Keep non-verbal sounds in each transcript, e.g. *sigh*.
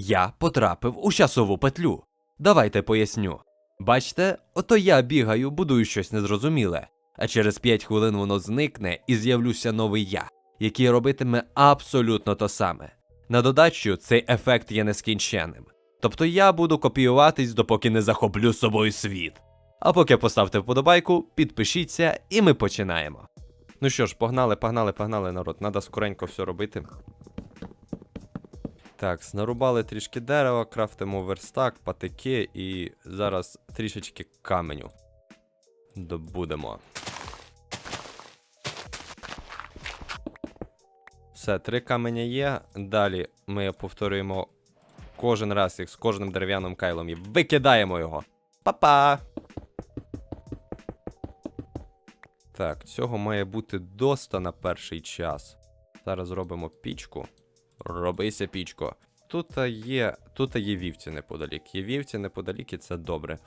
Я потрапив у часову петлю. Давайте поясню. Бачите, ото я бігаю, будую щось незрозуміле, а через 5 хвилин воно зникне і з'явлюся новий я, який робитиме абсолютно то саме. На додачу, цей ефект є нескінченним. Тобто я буду копіюватись, допоки не захоплю собою світ. А поки поставте вподобайку, підпишіться, і ми починаємо. Ну що ж, погнали, погнали, погнали, народ. Надо скоренько все робити. Так, нарубали трішки дерева, крафтимо верстак, патики і зараз трішечки каменю. Добудемо. Все, три каменя є. Далі ми повторюємо кожен раз їх з кожним дерев'яним кайлом і викидаємо його. Па-па! Так, цього має бути доста на перший час. Зараз зробимо пічку. Робися пічко. Тут є. Тут є вівці неподалік. Є вівці неподалік, і це добре.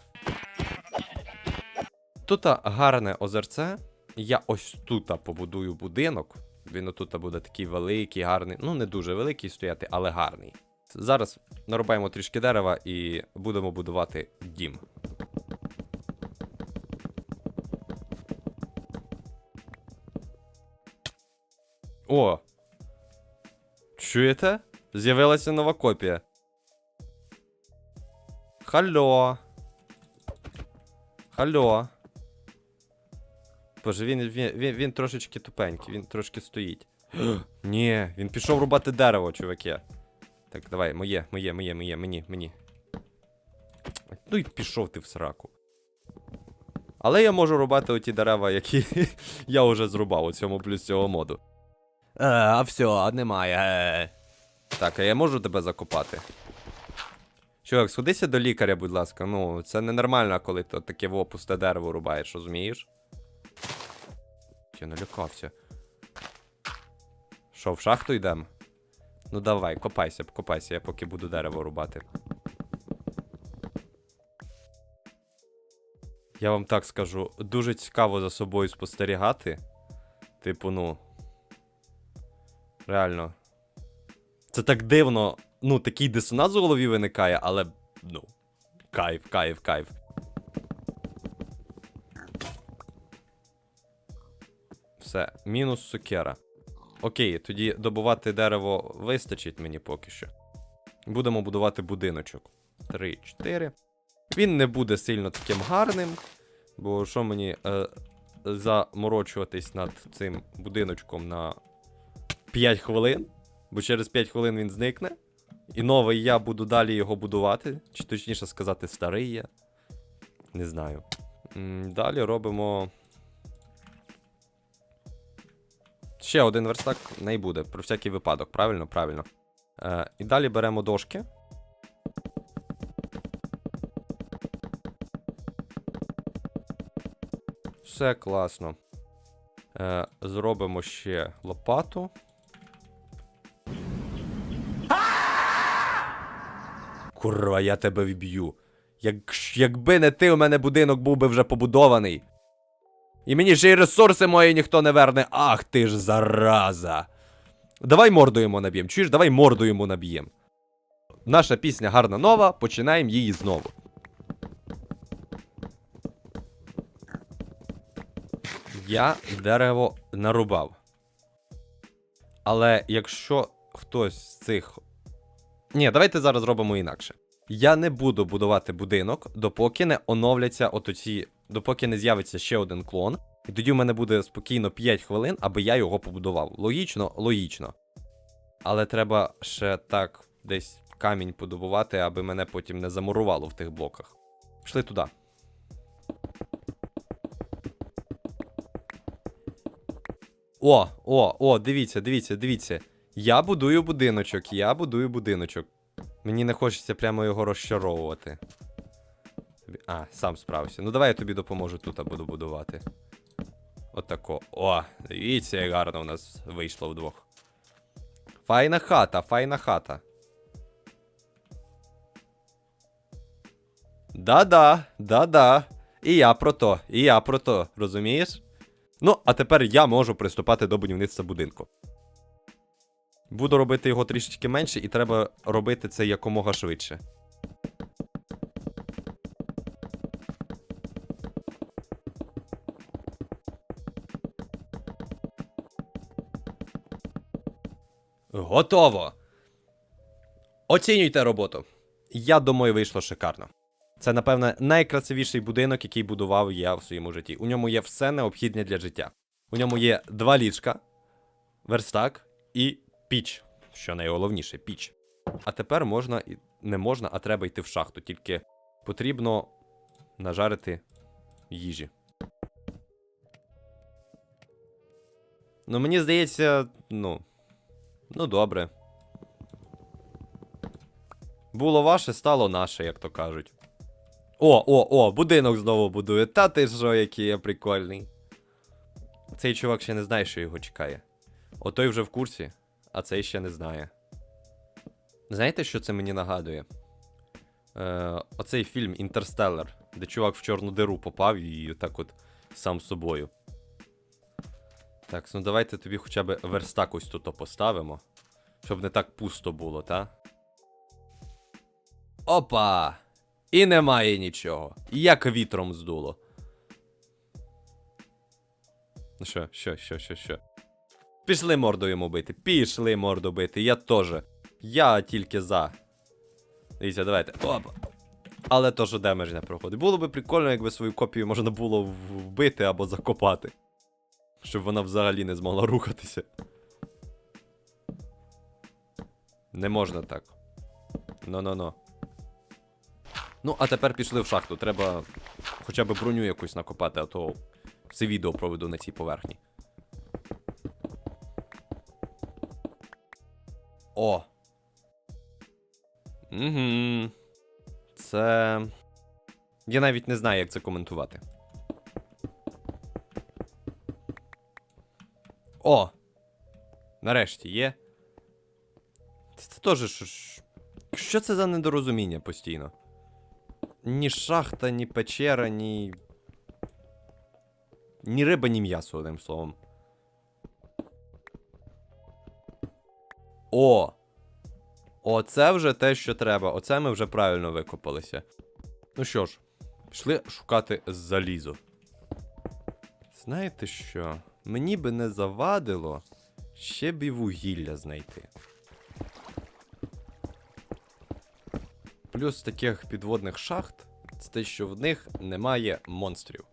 Тут гарне озерце. Я ось тут побудую будинок. Він отут буде такий великий, гарний. Ну, не дуже великий стояти, але гарний. Зараз нарубаємо трішки дерева і будемо будувати дім. О! Чуєте? З'явилася нова копія. Халло. Халло. Боже, він, він, він, він трошечки тупенький, він трошки стоїть. *gasps* Ні, він пішов рубати дерево, чуваки. Так, давай, моє, моє, моє, моє, мені, мені. Ну і пішов ти в сраку. Але я можу рубати оті дерева, які *laughs* я вже зрубав у цьому плюс цього моду. Е, а все, немає. Е. Так, а я можу тебе закопати? Чувак, сходися до лікаря, будь ласка. Ну, це ненормально, коли ти таке во пусте дерево рубаєш, розумієш? Я налякався. Що, в шахту йдемо? Ну давай, копайся, копайся, я поки буду дерево рубати. Я вам так скажу, дуже цікаво за собою спостерігати. Типу, ну. Реально. Це так дивно. Ну, такий дисонанс у голові виникає, але. Ну. Кайф, кайф, кайф. Все, мінус сукера. Окей, тоді добувати дерево вистачить мені поки що. Будемо будувати будиночок. 3, 4. Він не буде сильно таким гарним. Бо що мені е, заморочуватись над цим будиночком на 5 хвилин? Бо через 5 хвилин він зникне. І новий я буду далі його будувати. Чи точніше сказати, старий я. Не знаю. Далі робимо. Ще один верстак не буде, про всякий випадок, правильно? Правильно. Е, і далі беремо дошки. Все класно. Е, зробимо ще лопату. Курва, я тебе вб'ю. Як, якби не ти, у мене будинок був би вже побудований. І мені ще й ресурси мої ніхто не верне. Ах ти ж зараза. Давай морду йому наб'єм. Чуєш, давай морду йому наб'єм. Наша пісня гарна нова, починаємо її знову. Я дерево нарубав. Але якщо хтось з цих. Ні, давайте зараз зробимо інакше. Я не буду будувати будинок, допоки не оновляться отоці. Допоки не з'явиться ще один клон. І тоді в мене буде спокійно 5 хвилин, аби я його побудував. Логічно, логічно. Але треба ще так десь камінь подобувати, аби мене потім не замурувало в тих блоках. Пішли туди. О, о, о, дивіться, дивіться, дивіться. Я будую будиночок, я будую будиночок. Мені не хочеться прямо його розчаровувати. А, сам справився. Ну давай я тобі допоможу тут буду будувати. Отако. О, дивіться, як гарно у нас вийшло вдвох. Файна хата, файна хата. Да-да, да-да. І я про то, і я про то, розумієш? Ну, а тепер я можу приступати до будівництва будинку. Буду робити його трішечки менше, і треба робити це якомога швидше. Готово. Оцінюйте роботу. Я думаю, вийшло шикарно. Це, напевне, найкрасивіший будинок, який будував я в своєму житті. У ньому є все необхідне для життя. У ньому є два ліжка, верстак і піч. Що найголовніше, піч. А тепер можна і не можна, а треба йти в шахту. Тільки потрібно нажарити їжі. Ну, мені здається, ну. Ну, добре. Було ваше, стало наше, як то кажуть. О, о, о, будинок знову будує. Та ти що, який я прикольний. Цей чувак ще не знає, що його чекає. Отой вже в курсі, а цей ще не знає. Знаєте, що це мені нагадує? Е, оцей фільм Інтерстеллар, де чувак в чорну диру попав і так от сам собою. Так, ну давайте тобі хоча б верстак ось тут поставимо. Щоб не так пусто було, та? Опа! І немає нічого. Як вітром здуло. Ну що, що, що, що, що? Пішли морду йому бити. Пішли морду бити. Я теж. Я тільки за. Дивіться, давайте. Опа. Але що демедж не проходить. Було би прикольно, якби свою копію можна було вбити або закопати. Щоб вона взагалі не змогла рухатися. Не можна так. Ну-ну-ну. Ну, а тепер пішли в шахту. Треба хоча б броню якусь накопати, а то все відео проведу на цій поверхні. О! Угу. Це. Я навіть не знаю, як це коментувати. О! Нарешті є. Це теж що. Це за недорозуміння постійно? Ні шахта, ні печера, ні. Ні риба, ні м'ясо, одним словом. О! Оце вже те, що треба. Оце ми вже правильно викопалися. Ну що ж, пішли шукати залізо. Знаєте що? Мені би не завадило ще б і вугілля знайти. Плюс таких підводних шахт це те, що в них немає монстрів.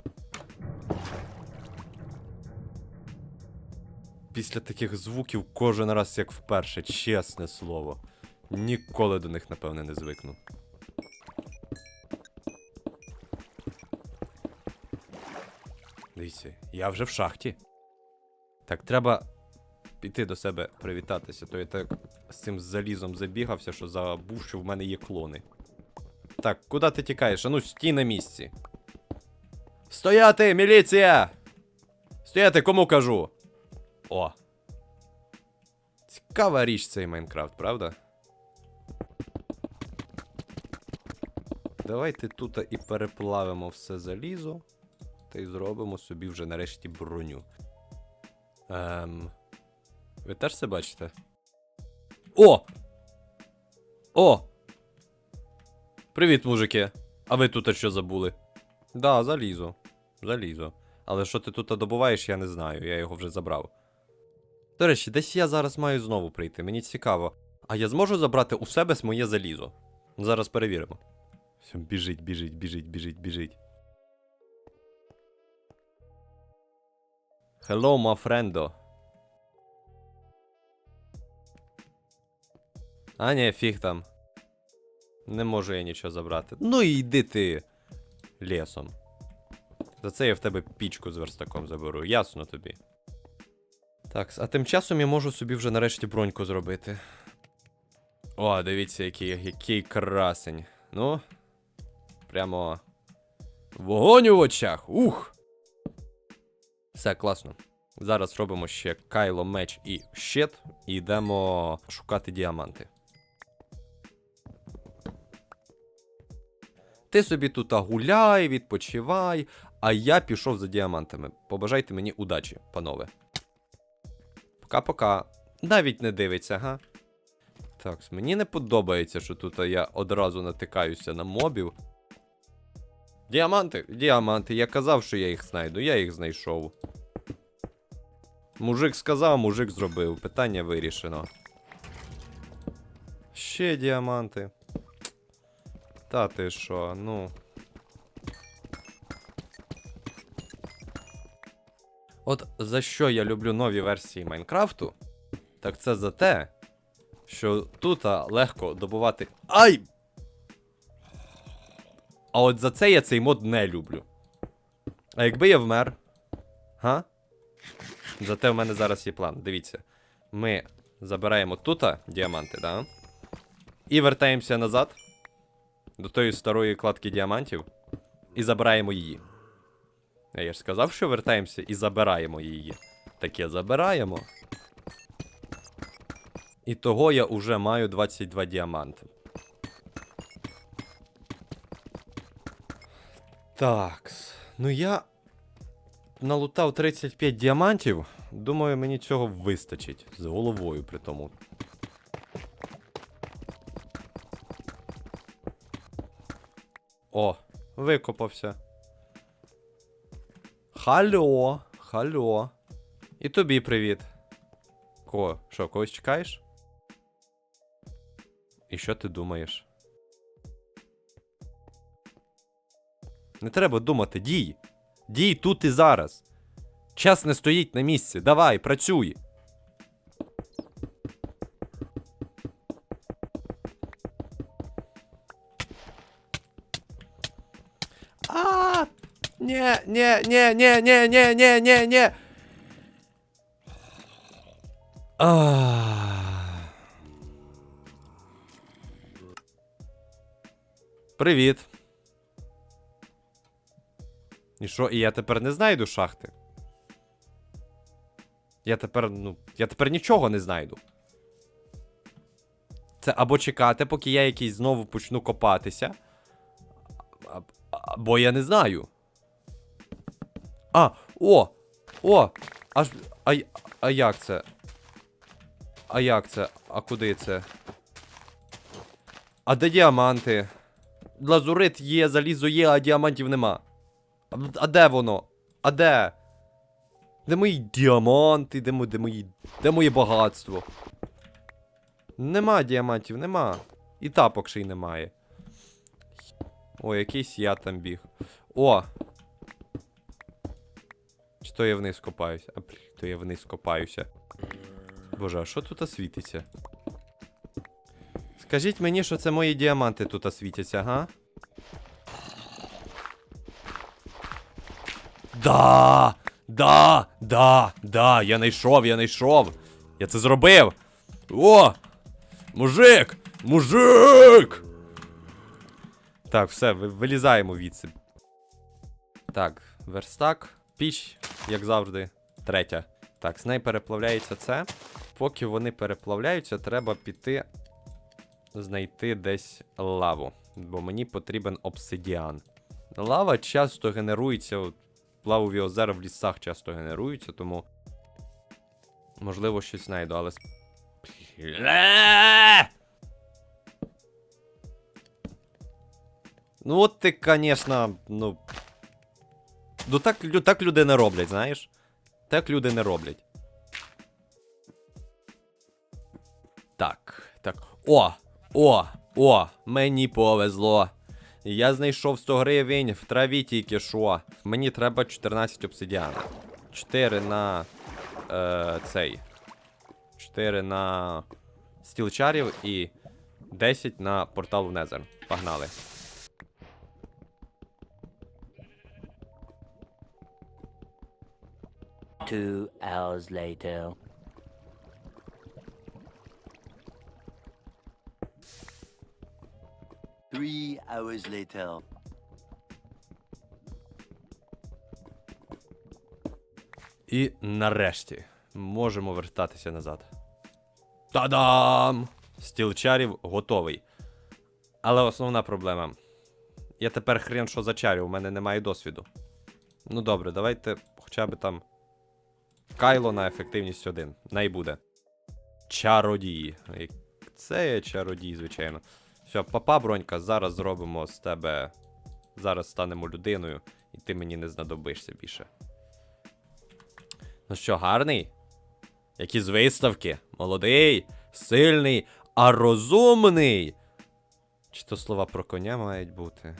Після таких звуків кожен раз як вперше, чесне слово. Ніколи до них, напевне, не звикну. Дивіться, я вже в шахті. Так, треба піти до себе привітатися, то я так з цим залізом забігався, що забув, що в мене є клони. Так, куди ти тікаєш? Ану, стій на місці. Стояти, міліція! Стояти, кому кажу? О. Цікава річ цей Майнкрафт, правда? Давайте тут і переплавимо все залізо. Та й зробимо собі вже нарешті броню. Ем. Ви теж це бачите? О! О! Привіт, мужики! А ви тут що забули? Да, залізо. Залізо. Але що ти тут добуваєш, я не знаю, я його вже забрав. До речі, десь я зараз маю знову прийти, мені цікаво. А я зможу забрати у себе моє залізо? Зараз перевіримо. Все, біжить, біжить, біжить, біжить, біжить. Hello, my friendo. А, ні, фіг там. Не можу я нічого забрати. Ну і йди ти лісом. За це я в тебе пічку з верстаком заберу, ясно тобі. Так, а тим часом я можу собі вже нарешті броньку зробити. О, дивіться, який, який красень. Ну. Прямо. Вогонь у очах! Ух! Все, класно. Зараз робимо ще кайло, меч і щит, і йдемо шукати діаманти. Ти собі тут гуляй, відпочивай, а я пішов за діамантами. Побажайте мені удачі, панове. Пока-пока. навіть не дивиться, га? Так, мені не подобається, що тут я одразу натикаюся на мобів. Діаманти, діаманти, я казав, що я їх знайду, я їх знайшов. Мужик сказав, мужик зробив. Питання вирішено. Ще діаманти. Та ти що, ну. От за що я люблю нові версії Майнкрафту, так це за те, що тут легко добувати. Ай! А от за це я цей мод не люблю. А якби я вмер. Га? Зате в мене зараз є план. Дивіться. Ми забираємо тут діаманти, да? І вертаємося назад до тої старої кладки діамантів і забираємо її. А я ж сказав, що вертаємося і забираємо її. Таке забираємо. І того я уже маю 22 діаманти. Так. Ну я налутав 35 діамантів. Думаю, мені цього вистачить. З головою при тому. О, викопався. Хальо, хальо. І тобі привіт. Ко, що, когось чекаєш? І що ти думаєш? Не треба думати, дій. Дій тут і зараз. Час не стоїть на місці. Давай, працюй. Не, не, не, не, не, не, не, не. А. Привіт. І що, і я тепер не знайду шахти? Я тепер, ну, я тепер нічого не знайду. Це або чекати, поки я якийсь знову почну копатися. Або я не знаю. А, о! О! Аж. А, а як це? А як це? А куди це? А де діаманти? Лазурит є, залізо є, а діамантів нема. А, а де воно? А де? Де мої діаманти? Де, де мої. Де моє багатство? Нема діамантів, нема. І тапок ще й немає. О, якийсь я там біг. О! Чи то я вниз копаюся? А, блін, то я вниз копаюся. Боже, а що тут світиться? Скажіть мені, що це мої діаманти тут світяться, га? Да! Да! Да! Да! Я знайшов, я знайшов! Я це зробив! О! Мужик! Мужик! Так, все, вилізаємо відси. Так, верстак, піч, як завжди, третя. Так, з неї переплавляється це. Поки вони переплавляються, треба піти знайти десь лаву. Бо мені потрібен обсидіан. Лава часто генерується, лавові озера в лісах часто генеруються, тому. Можливо, щось знайду, але. Ну, от ти, звісно, ну. Ну так, так люди не роблять, знаєш? Так люди не роблять. Так, так. О! О! О! Мені повезло. Я знайшов 100 гривень в траві тільки що. Мені треба 14 обсидіан. 4 на. Е, цей. 4 на стілчарів і 10 на портал в Незер. Погнали. Two hours later. Three hours later. І нарешті можемо вертатися назад. Та-дам! Стіл чарів готовий. Але основна проблема. Я тепер хрен що зачарю, у мене немає досвіду. Ну добре, давайте хоча б там. Кайло на ефективність 1. Най буде. чародій. Це є чародій, звичайно. Все, папа, бронька, зараз зробимо з тебе. Зараз станемо людиною, і ти мені не знадобишся більше. Ну що, гарний? Які з виставки? Молодий, сильний, а розумний. Чи то слова про коня мають бути?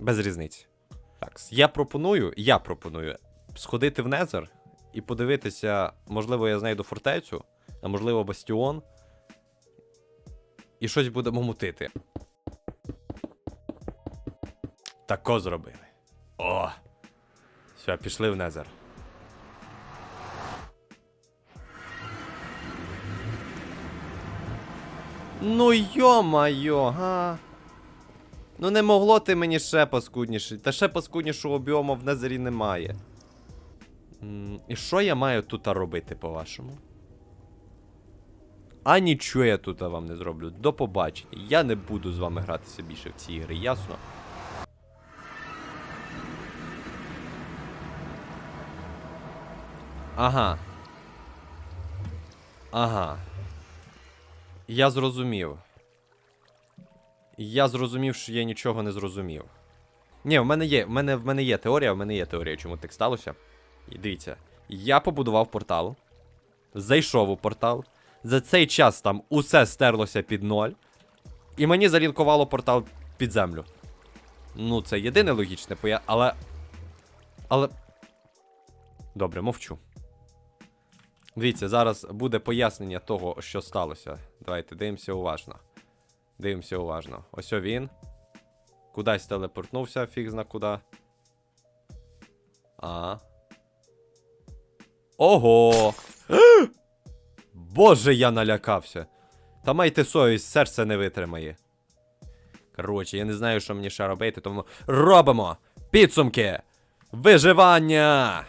Без різниці. Так, я пропоную, я пропоную сходити в Незер і подивитися, можливо, я знайду фортецю, а можливо, бастіон. І щось будемо мутити. Тако зробили. О! Все, пішли в Незер. Ну йо-майо, га. Ну не могло ти мені ще паскудніше. Та ще паскуднішого біому в Незері немає. І що я маю тут робити, по-вашому? А нічого я тут вам не зроблю. До побачення. Я не буду з вами гратися більше в ці ігри, ясно? Ага. Ага. Я зрозумів. Я зрозумів, що я нічого не зрозумів. Ні, в мене є, в мене, в мене є теорія, в мене є теорія, чому так сталося. Дивіться, я побудував портал, зайшов у портал. За цей час там усе стерлося під ноль. І мені залінкувало портал під землю. Ну, це єдине логічне поя, але. Але. Добре, мовчу. Дивіться, зараз буде пояснення того, що сталося. Давайте дивимося уважно. Дивимося уважно. Ось він. Кудись телепортнувся, фіг зна куди. А. Ого! Боже, я налякався. Та майте совість, серце не витримає. Коротше, я не знаю, що мені ще робити, тому робимо підсумки виживання.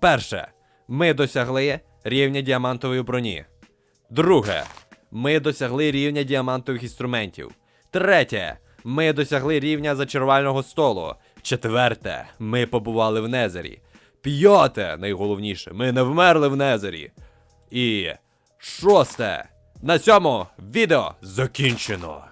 Перше. Ми досягли рівня діамантової броні. Друге. Ми досягли рівня діамантових інструментів. Третє. Ми досягли рівня зачарувального столу. Четверте. Ми побували в Незері. П'яте, найголовніше, ми не вмерли в Незері. І шосте. На цьому відео закінчено.